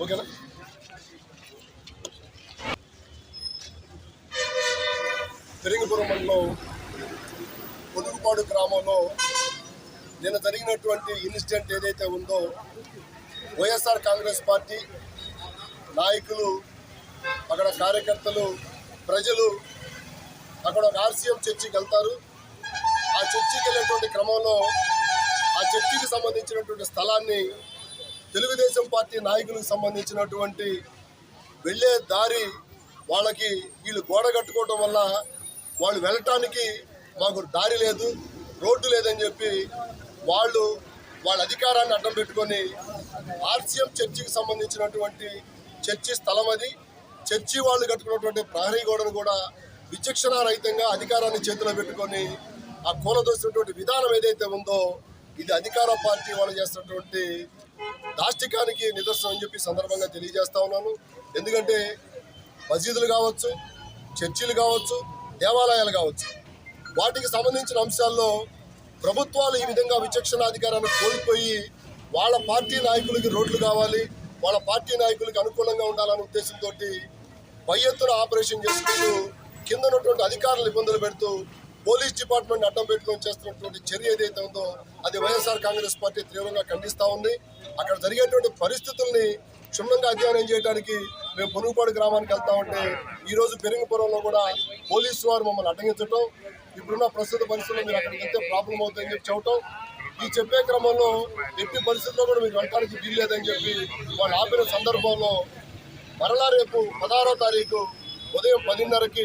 ఓకేనా? తిరింగపురం మండలం పొదుగుపాడు గ్రామంలో నిన్న జరిగినటువంటి ఇన్సిడెంట్ ఏదైతే ఉందో వైఎస్ఆర్ కాంగ్రెస్ పార్టీ నాయకులు అక్కడ కార్యకర్తలు ప్రజలు అక్కడ ఒక ఆర్సీఎం చర్చికి వెళ్తారు. ఆ చర్చికి వెళ్ళేటువంటి క్రమంలో ఆ చర్చికి సంబంధించినటువంటి స్థలాన్ని తెలుగుదేశం పార్టీ నాయకులకు సంబంధించినటువంటి వెళ్ళే దారి వాళ్ళకి వీళ్ళు గోడ కట్టుకోవడం వల్ల వాళ్ళు వెళ్ళటానికి మాకు దారి లేదు రోడ్డు లేదని చెప్పి వాళ్ళు వాళ్ళ అధికారాన్ని అడ్డం పెట్టుకొని ఆర్సీఎం చర్చికి సంబంధించినటువంటి చర్చి స్థలం అది. చర్చి వాళ్ళు కట్టుకున్నటువంటి ప్రహరీ గోడను కూడా విచక్షణారహితంగా అధికారాన్ని చేతిలో పెట్టుకొని ఆ కూలదోసినటువంటి విధానం ఏదైతే ఉందో ఇది అధికార పార్టీ వాళ్ళు చేస్తున్నటువంటి దాష్టికానికి నిదర్శనం అని చెప్పి సందర్భంగా తెలియజేస్తా ఉన్నాను. ఎందుకంటే మసీదులు కావచ్చు చర్చిలు కావచ్చు దేవాలయాలు కావచ్చు వాటికి సంబంధించిన అంశాల్లో ప్రభుత్వాలు ఈ విధంగా విచక్షణ అధికారాన్ని కోల్పోయి వాళ్ళ పార్టీ నాయకులకి రోడ్లు కావాలి వాళ్ళ పార్టీ నాయకులకి అనుకూలంగా ఉండాలనే ఉద్దేశంతో పై ఎత్తున ఆపరేషన్ చేసుకుంటూ కింద ఉన్నటువంటి అధికారులు ఇబ్బందులు పెడుతూ పోలీస్ డిపార్ట్మెంట్ అడ్డం పెట్టుకొని చేస్తున్నటువంటి చర్య ఏదైతే ఉందో అది వైఎస్ఆర్ కాంగ్రెస్ పార్టీ తీవ్రంగా ఖండిస్తూ ఉంది. అక్కడ జరిగేటువంటి పరిస్థితుల్ని క్షుణ్ణంగా అధ్యయనం చేయడానికి మేము పొరుగుపాడు గ్రామానికి వెళ్తా ఉంటే ఈరోజు రోజు పెరుగుపురంలో కూడా పోలీసు వారు మమ్మల్ని అడ్డగించడం ఇప్పుడున్న ప్రస్తుత పరిస్థితుల్లో మీరు అక్కడికి వెళ్తే ప్రాబ్లం అవుతుందని చెప్పి చెప్పటం ఈ చెప్పే క్రమంలో ఎట్టి పరిస్థితుల్లో కూడా మీకు వెళ్ళడానికి వీల్లేదని చెప్పి వాళ్ళు ఆపిన సందర్భంలో మరలా రేపు పదహారో తారీఖు ఉదయం పదిన్నరకి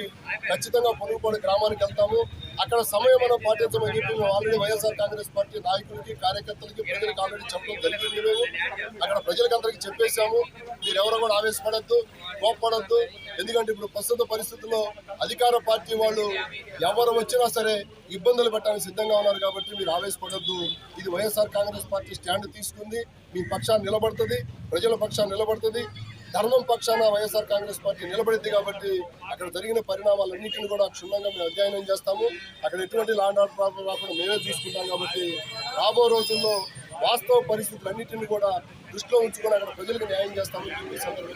ఖచ్చితంగా పొనుగుపాడు గ్రామానికి వెళ్తాము. అక్కడ సమయం మనం పాటించమని చెప్పి మేము ఆల్రెడీ వైఎస్ఆర్ కాంగ్రెస్ పార్టీ నాయకులకి కార్యకర్తలకి ప్రజలకు ఆల్రెడీ చెప్పడం జరిగింది మేము. అక్కడ ప్రజలకు అందరికీ చెప్పేశాము. మీరు ఎవరు కూడా ఆవేశపడద్దు కోప్పడద్దు. ఎందుకంటే ఇప్పుడు ప్రస్తుత పరిస్థితుల్లో అధికార పార్టీ వాళ్ళు ఎవరు వచ్చినా సరే ఇబ్బందులు పెట్టడానికి సిద్ధంగా ఉన్నారు కాబట్టి మీరు ఆవేశపడద్దు. ఇది వైఎస్ఆర్ కాంగ్రెస్ పార్టీ స్టాండ్ తీసుకుంది. మీ పక్షాన్ని నిలబడుతుంది ప్రజల పక్షాన్ని నిలబడుతుంది. ధర్మం పక్షాన వైఎస్ఆర్ కాంగ్రెస్ పార్టీ నిలబడింది కాబట్టి అక్కడ జరిగిన పరిణామాలన్నింటిని కూడా క్షుణ్ణంగా మేము అధ్యయనం చేస్తాము. అక్కడ ఎటువంటి లాండ్ ఆర్డర్ ప్రాబ్లం రాకుండా మేమే చూసుకుంటాం కాబట్టి రాబో రోజుల్లో వాస్తవ పరిస్థితులన్నింటినీ కూడా దృష్టిలో ఉంచుకొని అక్కడ ప్రజలకు న్యాయం చేస్తామని సందర్భంగా